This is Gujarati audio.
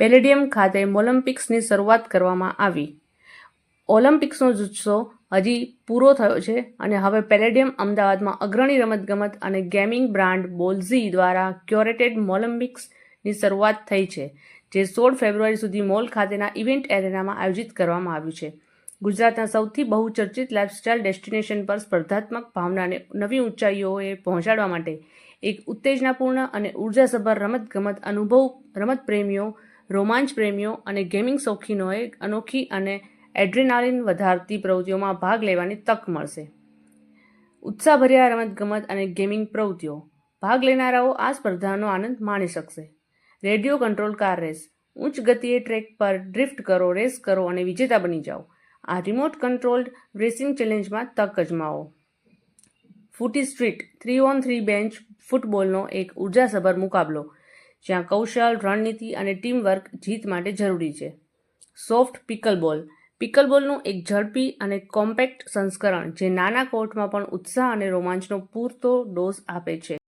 પેલેડિયમ ખાતે ઓલિમ્પિક્સની શરૂઆત કરવામાં આવી. ઓલિમ્પિક્સનો જુસ્સો હજી પૂરો થયો છે અને હવે પેલેડિયમ અમદાવાદમાં અગ્રણી રમતગમત અને ગેમિંગ બ્રાન્ડ બોલ્ઝી દ્વારા ક્યોરેટેડ મોલિમ્પિક્સની શરૂઆત થઈ છે, જે સોળ ફેબ્રુઆરી સુધી મોલ ખાતેના ઇવેન્ટ એરેનામાં આયોજિત કરવામાં આવ્યું છે. ગુજરાતના સૌથી બહુચર્ચિત લાઇફસ્ટાઇલ ડેસ્ટિનેશન પર સ્પર્ધાત્મક ભાવનાને નવી ઊંચાઈઓએ પહોંચાડવા માટે એક ઉત્તેજનાપૂર્ણ અને ઉર્જાસભર રમતગમત અનુભવ રમત પ્રેમીઓ રોમાંચ પ્રેમીઓ અને ગેમિંગ શોખીનોએ અનોખી અને એડ્રેનાલિન વધારતી પ્રવૃત્તિઓમાં ભાગ લેવાની તક મળશે. ઉત્સાહભર્યા રમતગમત અને ગેમિંગ પ્રવૃત્તિઓ. ભાગ લેનારાઓ આ સ્પર્ધાનો આનંદ માણી શકશે. Radio control car race. ઉચ્ચ ગતિએ ટ્રેક પર ડ્રિફ્ટ કરો, રેસ કરો અને વિજેતા બની જાઓ. આ રિમોટ કંટ્રોલ્ડ રેસિંગ ચેલેન્જમાં તક અજમાવો. Footy street, three on three bench ફૂટબોલનો એક ઉર્જાસભર મુકાબલો. જ્યાં કૌશલ, રણનીતિ અને ટીમવર્ક જીત માટે જરૂરી છે. સોફ્ટ પિકલબોલ. પિકલબોલનું એક ઝડપી અને કોમ્પેક્ટ સંસ્કરણ, જે નાના કોર્ટમાં પણ ઉત્સાહ અને રોમાંચનો પૂરતો ડોઝ આપે છે.